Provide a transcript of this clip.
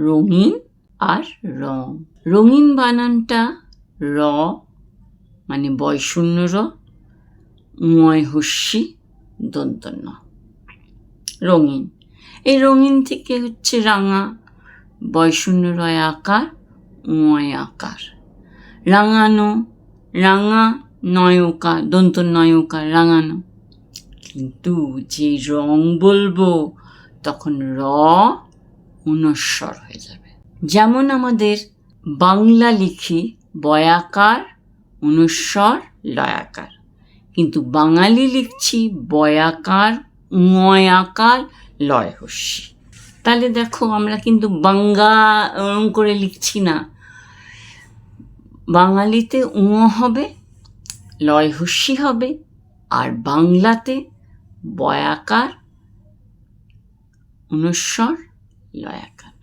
রঙিন আর রং। রঙিন বানানটা র মানে বয়শূন্য র ময় হস্যি, দন্তন্য। রঙিন। এই রঙিন থেকে হচ্ছে রাঙা বয়শূন্য রয় আকার ময় আকার। রাঙানো, রাঙা নয়কা, দন্ত নয়কা রাঙানো। কিন্তু যে রং বলব, তখন র উনস্বর হয়ে যাবে। যেমন আমাদের বাংলা লিখি বয়াকার অনুস্বর লয়াকার। কিন্তু বাঙালি লিখছি বয়াকার ময়াকার লয় হস্যি তাহলে দেখো আমরা কিন্তু বাঙ্গা ওরম করে লিখছি না। বাঙালিতে উঁ হবে লয় হস্যি হবে, আর বাংলাতে বয়াকার অনুস্বর Loeca.